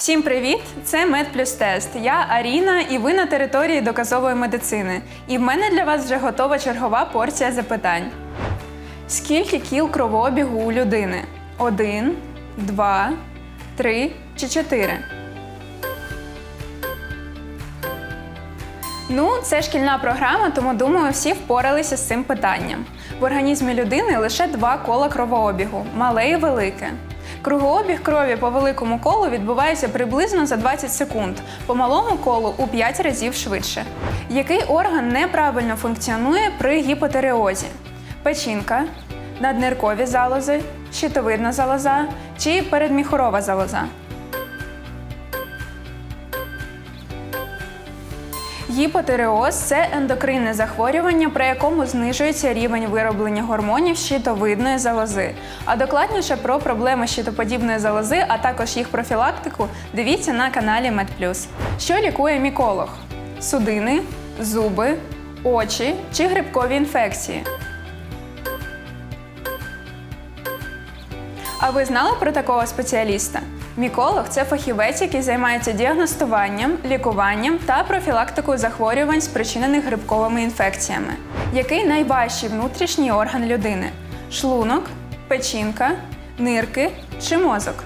Всім привіт! Це Мед Плюс Тест. Я Аріна, і ви на території доказової медицини. І в мене для вас вже готова чергова порція запитань. Скільки кіл кровообігу у людини? Один, два, три чи чотири? Ну, це шкільна програма, тому думаю, всі впоралися з цим питанням. В організмі людини лише два кола кровообігу мале і велике. Кругообіг крові по великому колу відбувається приблизно за 20 секунд, по малому колу у 5 разів швидше. Який орган неправильно функціонує при гіпотереозі? Печінка, надниркові залози, щитовидна залоза чи передміхорова залоза? Гіпотереоз це ендокринне захворювання, при якому знижується рівень вироблення гормонів щитовидної залози. А докладніше про проблеми щитоподібної залози, а також їх профілактику, дивіться на каналі MedPlus. Що лікує міколог? Судини, зуби, очі чи грибкові інфекції? А ви знали про такого спеціаліста? Міколог це фахівець, який займається діагностуванням, лікуванням та профілактикою захворювань, спричинених грибковими інфекціями. Який найважчий внутрішній орган людини? Шлунок, печінка, нирки чи мозок?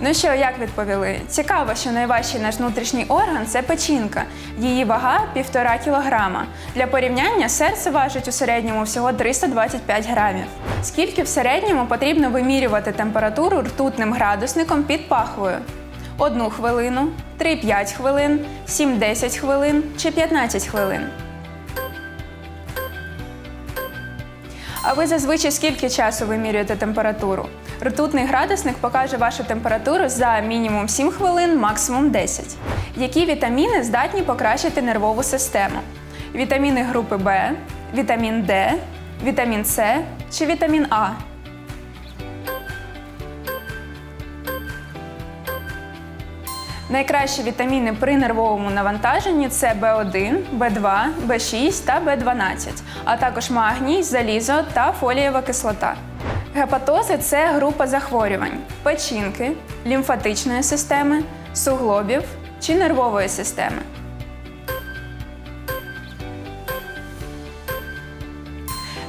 Ну що, як відповіли? Цікаво, що найважчий наш внутрішній орган це печінка. Її вага півтора кілограма. Для порівняння серце важить у середньому всього 325 грамів. Скільки в середньому потрібно вимірювати температуру ртутним градусником під пахвою? Одну хвилину, 3-5 хвилин, 7-10 хвилин чи 15 хвилин. А ви зазвичай скільки часу вимірюєте температуру? Ртутний градусник покаже вашу температуру за мінімум 7 хвилин, максимум 10. Які вітаміни здатні покращити нервову систему? Вітаміни групи В, вітамін Д, вітамін С чи вітамін А? Найкращі вітаміни при нервовому навантаженні це В1, В2, В6 та В12, а також магній, залізо та фолієва кислота. Гепатози це група захворювань печінки, лімфатичної системи, суглобів чи нервової системи.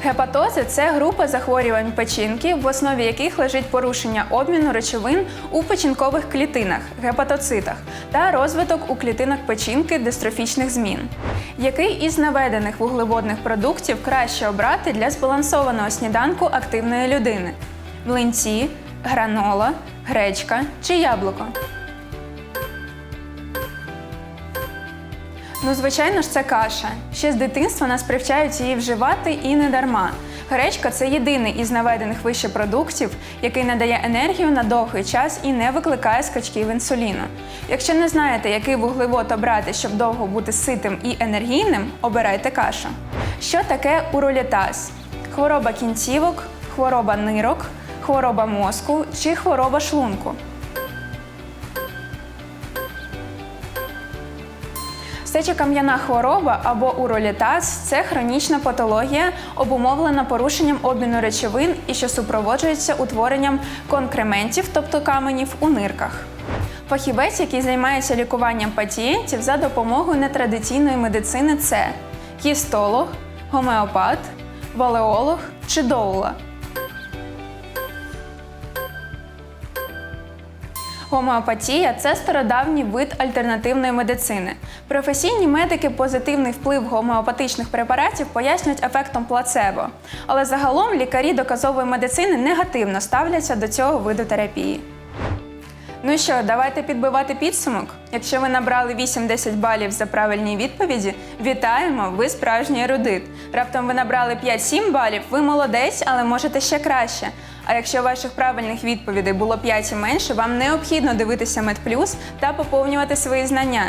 Гепатози це група захворювань печінки, в основі яких лежить порушення обміну речовин у печінкових клітинах, гепатоцитах та розвиток у клітинах печінки дистрофічних змін. Який із наведених вуглеводних продуктів краще обрати для збалансованого сніданку активної людини? Млинці, гранола, гречка чи яблуко? Ну, звичайно ж, це каша. Ще з дитинства нас привчають її вживати і не дарма. Гречка це єдиний із наведених вище продуктів, який надає енергію на довгий час і не викликає скачків інсуліну. Якщо не знаєте, який вуглевод обрати, щоб довго бути ситим і енергійним, обирайте кашу. Що таке уролітаз? Хвороба кінцівок, хвороба нирок, хвороба мозку чи хвороба шлунку. Сечокам'яна хвороба або уролітаз це хронічна патологія, обумовлена порушенням обміну речовин і що супроводжується утворенням конкрементів, тобто каменів у нирках. Фахівець, який займається лікуванням пацієнтів за допомогою нетрадиційної медицини, це гістолог, гомеопат, валеолог чи доула. Гомеопатія це стародавній вид альтернативної медицини. Професійні медики позитивний вплив гомеопатичних препаратів пояснюють ефектом плацебо. Але загалом лікарі доказової медицини негативно ставляться до цього виду терапії. Ну що, давайте підбивати підсумок. Якщо ви набрали 8-10 балів за правильні відповіді, вітаємо! Ви справжній ерудит. Раптом ви набрали 5-7 балів, ви молодець, але можете ще краще. А якщо ваших правильних відповідей було 5 і менше, вам необхідно дивитися MedPlus та поповнювати свої знання.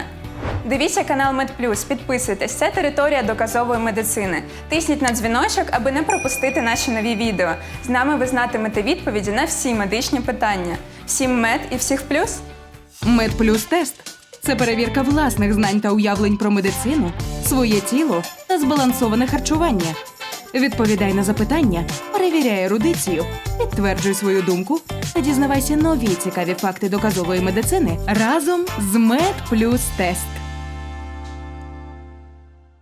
Дивіться канал MedPlus, підписуйтесь, це територія доказової медицини. Тисніть на дзвіночок, аби не пропустити наші нові відео. З нами ви знатимете відповіді на всі медичні питання. Всім мед і всіх плюс. Мед плюс тест це перевірка власних знань та уявлень про медицину, своє тіло та збалансоване харчування. Відповідай на запитання, перевіряй ерудицію, підтверджуй свою думку та дізнавайся нові цікаві факти доказової медицини разом з мед плюс тест.